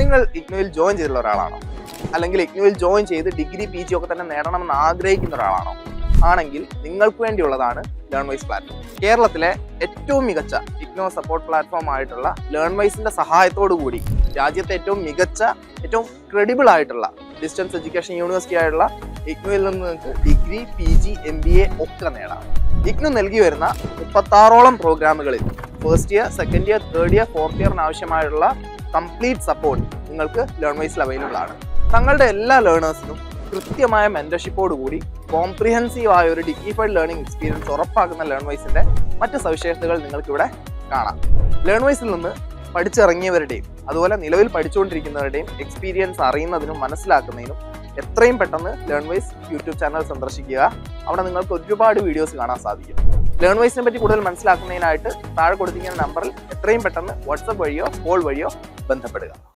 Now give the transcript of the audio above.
നിങ്ങൾ ഇഗ്നോയിൽ ജോയിൻ ചെയ്തിട്ടുള്ള ഒരാളാണോ? അല്ലെങ്കിൽ ഇഗ്നോയിൽ ജോയിൻ ചെയ്ത് ഡിഗ്രി പി ജി ഒക്കെ തന്നെ നേടണമെന്ന് ആഗ്രഹിക്കുന്ന ഒരാളാണോ? ആണെങ്കിൽ നിങ്ങൾക്ക് വേണ്ടിയുള്ളതാണ് ലേൺ വൈസ് പ്ലാറ്റ്ഫോം. കേരളത്തിലെ ഏറ്റവും മികച്ച ഇഗ്നോ സപ്പോർട്ട് പ്ലാറ്റ്ഫോം ആയിട്ടുള്ള ലേൺ വൈസിന്റെ സഹായത്തോടു കൂടി രാജ്യത്തെ ഏറ്റവും മികച്ച ഏറ്റവും ക്രെഡിബിൾ ആയിട്ടുള്ള ഡിസ്റ്റൻസ് എഡ്യൂക്കേഷൻ യൂണിവേഴ്സിറ്റി ആയിട്ടുള്ള ഇഗ്നോയിൽ നിന്ന് നിങ്ങൾക്ക് degree P G M B A ഒക്കെ നേടാം. ഇഗ്നു നൽകി വരുന്ന മുപ്പത്താറോളം പ്രോഗ്രാമുകളിൽ first year second year third year fourth ഇയറിന് ആവശ്യമായുള്ള കംപ്ലീറ്റ് സപ്പോർട്ട് നിങ്ങൾക്ക് ലേൺ വൈസിൽ അവൈലബിൾ ആണ്. തങ്ങളുടെ എല്ലാ ലേണേഴ്സിനും കൃത്യമായ മെന്റർഷിപ്പോട് കൂടി കോംപ്രിഹെൻസീവ് ആയ ഒരു ഡിഗ്നിഫൈഡ് ലേണിംഗ് എക്സ്പീരിയൻസ് ഉറപ്പാക്കുന്ന ലേൺ വൈസിന്റെ മറ്റ് സവിശേഷതകൾ നിങ്ങൾക്ക് ഇവിടെ കാണാം. ലേൺ വൈസിൽ നിന്ന് പഠിച്ചിറങ്ങിയവരുടെയും അതുപോലെ നിലവിൽ പഠിച്ചുകൊണ്ടിരിക്കുന്നവരുടെയും എക്സ്പീരിയൻസ് അറിയുന്നതിനും മനസ്സിലാക്കുന്നതിനും എത്രയും പെട്ടെന്ന് ലേൺ വൈസ് യൂട്യൂബ് ചാനൽ സന്ദർശിക്കുക. അവിടെ നിങ്ങൾക്ക് ഒരുപാട് വീഡിയോസ് കാണാൻ സാധിക്കും. ലേൺ വൈസിനെ പറ്റി കൂടുതൽ മനസ്സിലാക്കുന്നതിനായിട്ട് താഴെ കൊടുത്തിരിക്കുന്ന നമ്പറിൽ എത്രയും പെട്ടെന്ന് വാട്സപ്പ് വഴിയോ കോൾ വഴിയോ ബന്ധപ്പെടുക.